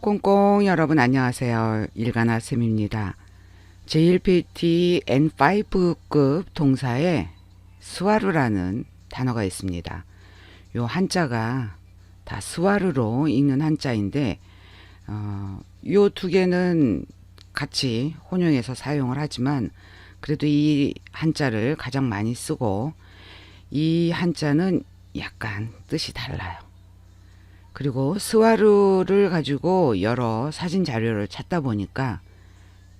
꽁꽁 여러분 안녕하세요. 일가나 쌤입니다. 제1PT N5급 동사에 스와르라는 단어가 있습니다. 요 한자가 다 스와르로 읽는 한자인데 어, 요 두 개는 같이 혼용해서 사용을 하지만 그래도 이 한자를 가장 많이 쓰고 이 한자는 약간 뜻이 달라요. 그리고 스와르를 가지고 여러 사진 자료를 찾다 보니까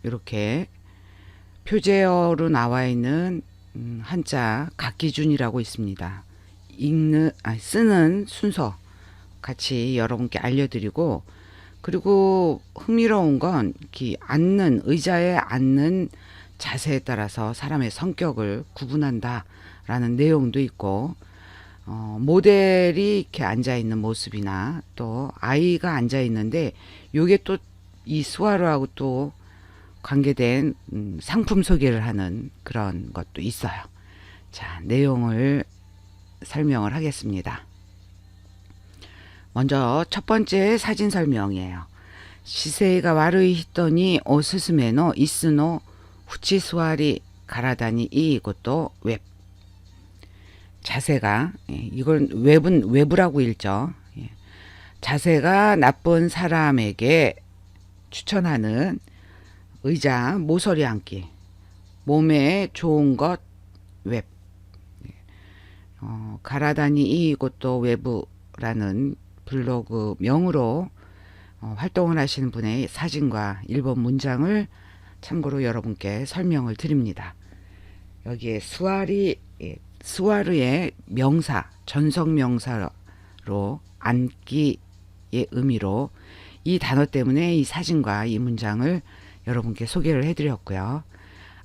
이렇게 표제어로 나와 있는 음, 한자 각 기준이라고 있습니다. 읽는 아, 쓰는 순서 같이 여러분께 알려드리고 그리고 흥미로운 건 앉는 의자에 앉는 자세에 따라서 사람의 성격을 구분한다라는 내용도 있고 어, 모델이 이렇게 앉아 있는 모습이나 또 아이가 앉아 있는데 요게 또이 스와르하고 또 관계된 음, 상품 소개를 하는 그런 것도 있어요. 자, 내용을 설명을 하겠습니다. 먼저 첫 번째 사진 설명이에요. 시세이가 와르이 히더니 오 스스메노 이스노 후치스와리 가라다니 이 이것도 웹 자세가 예, 이걸 웹은 외부라고 읽죠. 예. 자세가 나쁜 사람에게 추천하는 의자 모서리 앉기 몸에 좋은 것 웹. 예. 어, 가라다니 이것도 외부라는 블로그 명으로 어, 활동을 하시는 분의 사진과 일본 문장을 참고로 여러분께 설명을 드립니다. 여기에 수아리 예, 스와르의 명사, 전성 명사로 앉기의 의미로 이 단어 때문에 이 사진과 이 문장을 여러분께 소개를 해드렸고요.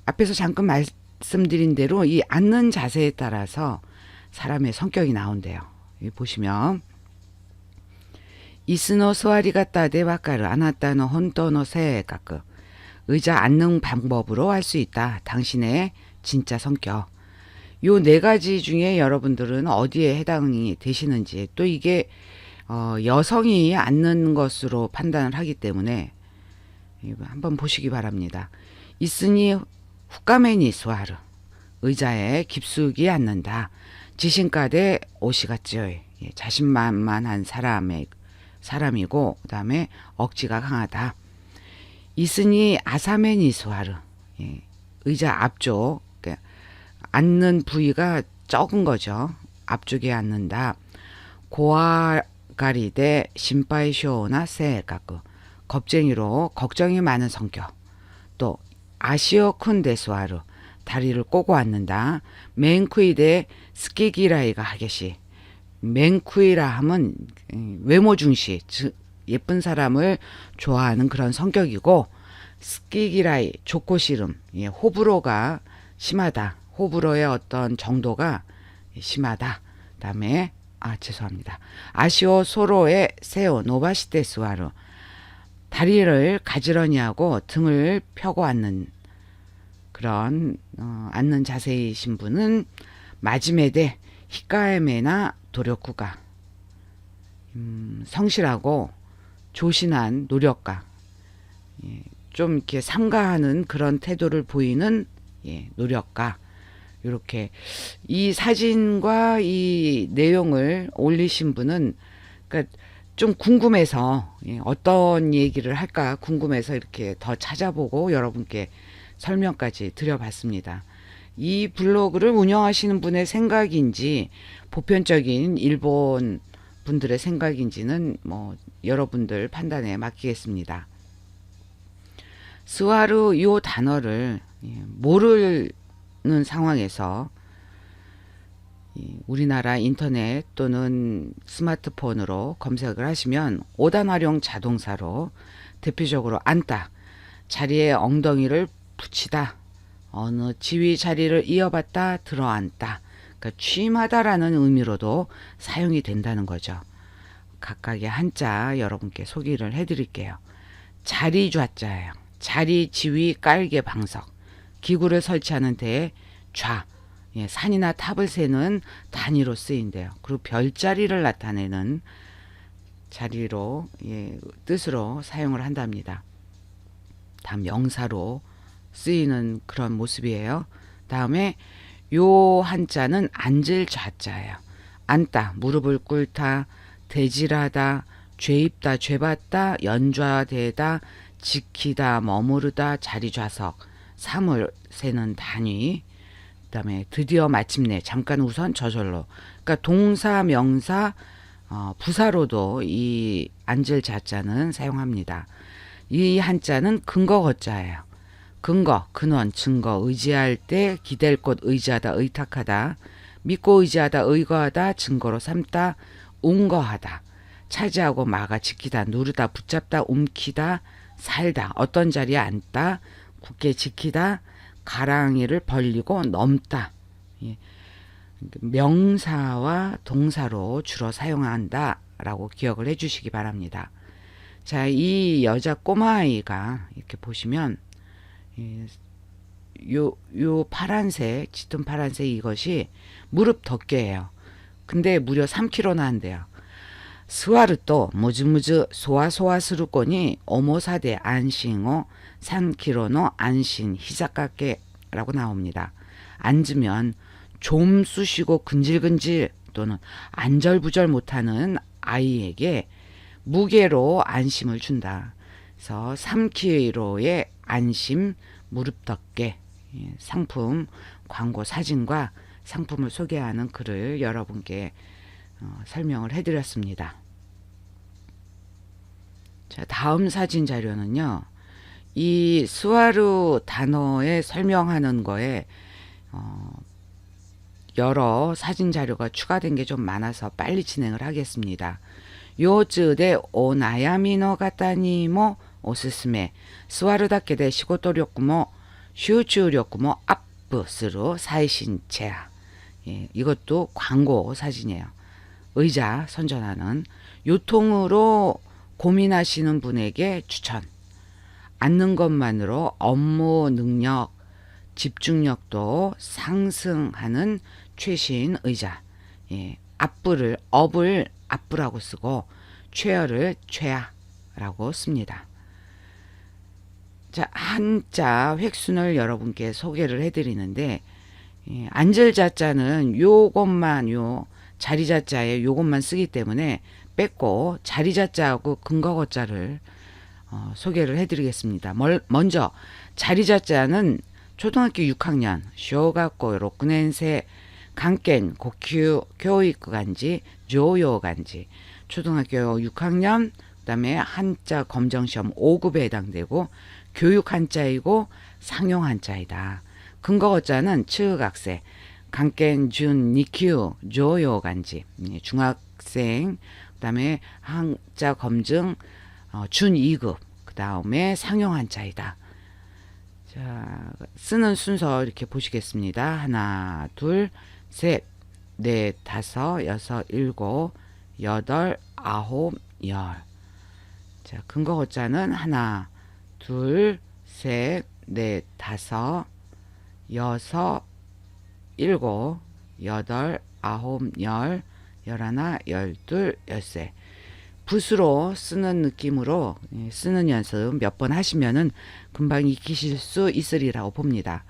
앞에서 잠깐 말씀드린 대로 이 앉는 자세에 따라서 사람의 성격이 나온대요. 보시면 이스노 스와리가 따데 와까르 아나타노 혼토노 세가크 의자 앉는 방법으로 할수 있다. 당신의 진짜 성격. 요 네 가지 중에 여러분들은 어디에 해당이 되시는지 또 이게 어, 여성이 앉는 것으로 판단을 하기 때문에 한번 보시기 바랍니다. 있으니 후카메니 스와르 의자에 깊숙이 앉는다. 지신가대 오시가찌 예, 자신만만한 사람의 사람이고 그다음에 억지가 강하다. 있으니 아사메니 스와르 예, 의자 앞쪽 앉는 부위가 적은 거죠. 앞쪽에 앉는다. 고아가리 대 심파이쇼나 세가그 겁쟁이로 걱정이 많은 성격. 또 아시오 쿤데스와르 다리를 꼬고 앉는다. 맹쿠이 대 스키기라이가 하게시. 맹쿠이라 하면 외모 중시, 즉 예쁜 사람을 좋아하는 그런 성격이고 스키기라이 싫음, 예, 호불호가 심하다. 호불호의 어떤 정도가 심하다. 그다음에 아 죄송합니다. 아시오 소로의 세오 노바시테 스와르 다리를 가지런히 하고 등을 펴고 앉는 그런 어, 앉는 자세이신 분은 마지메데 히카에메나 도력구가 음, 성실하고 조신한 노력가 예, 좀 이렇게 삼가하는 그런 태도를 보이는 예, 노력가 이렇게 이 사진과 이 내용을 올리신 분은 그러니까 좀 궁금해서 예, 어떤 얘기를 할까 궁금해서 이렇게 더 찾아보고 여러분께 설명까지 드려봤습니다. 이 블로그를 운영하시는 분의 생각인지 보편적인 일본 분들의 생각인지는 뭐 여러분들 판단에 맡기겠습니다. 스와르 요 단어를 예, 모 르는 상황에서 우리나라 인터넷 또는 스마트폰으로 검색을 하시면 오단활용 자동사로 대표적으로 앉다, 자리에 엉덩이를 붙이다, 어느 지위 자리를 이어받다, 들어앉다, 그러니까 취임하다라는 의미로도 사용이 된다는 거죠. 각각의 한자 여러분께 소개를 해드릴게요. 자리 좌자예요. 자리, 지위, 깔개, 방석. 기구를 설치하는 데에 좌, 예, 산이나 탑을 세는 단위로 쓰인대요. 그리고 별자리를 나타내는 자리로 예, 뜻으로 사용을 한답니다. 다음 명사로 쓰이는 그런 모습이에요. 다음에 요 한자는 앉을 좌자예요. 앉다, 무릎을 꿇다, 대질하다, 죄입다, 죄받다, 연좌되다, 지키다, 머무르다, 자리 좌석, 삼을 세는 단위, 그다음에 드디어 마침내 잠깐 우선 저절로 그러니까 동사 명사 어, 부사로도 이 앉을 자자는 사용합니다. 이 한자는 근거 거자예요. 근거, 근원, 증거, 의지할 때 기댈 곳 의지하다, 의탁하다, 믿고 의지하다, 의거하다, 증거로 삼다, 웅거하다, 차지하고 막아 지키다, 누르다, 붙잡다, 움키다, 살다, 어떤 자리에 앉다, 굳게 지키다, 가랑이를 벌리고 넘다. 예. 명사와 동사로 주로 사용한다 라고 기억을 해주시기 바랍니다. 자, 이 여자 꼬마아이가 이렇게 보시면 예, 요, 요 파란색, 짙은 파란색 이것이 무릎 덮개예요. 근데 무려 3kg나 한대요. 안싱오 3kg노 안신 히사카케라고 나옵니다. 앉으면 좀 쑤시고 근질근질 또는 안절부절 못하는 아이에게 무게로 안심을 준다. 그래서 3kg의 안심 무릎 덮개 예, 상품 광고 사진과 상품을 소개하는 글을 여러분께 어, 설명을 해드렸습니다. 자, 다음 사진 자료는요. 이 스와루 단어에 설명하는 거에 어, 여러 사진 자료가 추가된 게 좀 많아서 빨리 진행을 하겠습니다. 요즈데 오나야미노 가타니모 오스스메 스와르다케 데 시고토력모 슈추력모 아프스로 사이신 체아 예, 이것도 광고 사진이에요. 의자 선전하는 요통으로 고민하시는 분에게 추천. 앉는 것만으로 업무 능력, 집중력도 상승하는 최신 의자. 예, 앞불을 업을 앞불하고 쓰고 최어를 최하라고 씁니다. 자, 한자 획순을 여러분께 소개를 해드리는데 예, 앉을 자자는 요것만 요 자리 자자에 요것만 쓰기 때문에 뺐고 자리 자자하고 근거 거자를 어, 소개를 해드리겠습니다. 멀, 먼저 자리 자자는 초등학교 6학년 쇼가고 6年生 강깬 고큐 교육 간지 조요 간지 초등학교 6학년 그다음에 한자 검정 시험 5급에 해당되고 교육 한자이고 상용 한자이다. 근거 거자는 츠학생 강깬 준 니큐 조요 간지 예, 중학생 그다음에 한자 검증 어, 준 2급 그다음에 상용 한자이다. 자, 쓰는 순서 이렇게 보시겠습니다. 하나, 둘, 셋, 넷, 다섯, 여섯, 일곱, 여덟, 아홉, 열. 자, 근거 거자는 하나, 둘, 셋, 넷, 다섯, 여섯, 일곱, 여덟, 아홉, 열, 열하나, 열둘, 열세. 붓으로 쓰는 느낌으로 예, 쓰는 연습 몇 번 하시면은 금방 익히실 수 있으리라고 봅니다.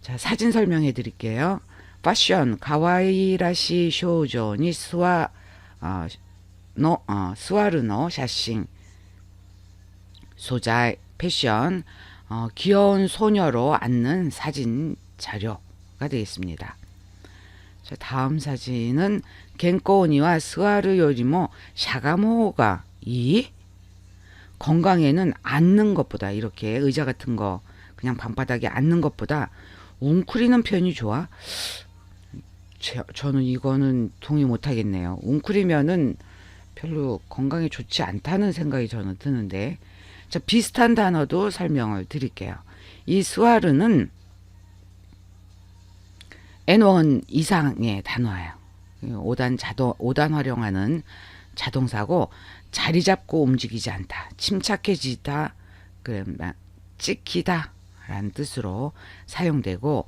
자, 사진 설명해 드릴게요. 패션 가와이라시 쇼조 니 스와 어, 노 어, 스와르노 샤싱 소자 패션 어, 귀여운 소녀로 앉는 사진 자료가 되겠습니다. 자, 다음 사진은 겐코니와 스와르 요리모 샤가모가 이 건강에는 앉는 것보다 이렇게 의자 같은 거 그냥 방바닥에 앉는 것보다 웅크리는 편이 좋아. 제, 저는 이거는 동의 못 하겠네요. 웅크리면은 별로 건강에 좋지 않다는 생각이 저는 드는데 자 비슷한 단어도 설명을 드릴게요. 이 스와르는 N1 이상의 단어예요. 5단 자동 5단 활용하는 자동사고 자리 잡고 움직이지 않다. 침착해지다. 그 찍히다 라는 뜻으로 사용되고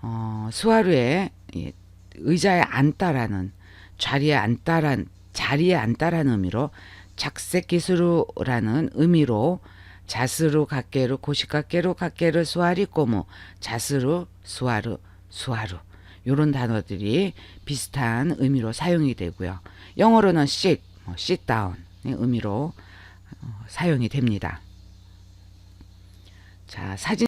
어, 스와르에 예, 의자에 앉다라는 자리에 앉다란 자리에 앉다라는 의미로 작색기수루라는 의미로 자스루 각게루 고시각게루 각게루 수아리 꼬무 자스루 수아르 수아루 요런 단어들이 비슷한 의미로 사용이 되고요. 영어로는 sit, 뭐 sit down의 의미로 어, 사용이 됩니다. 자, 사진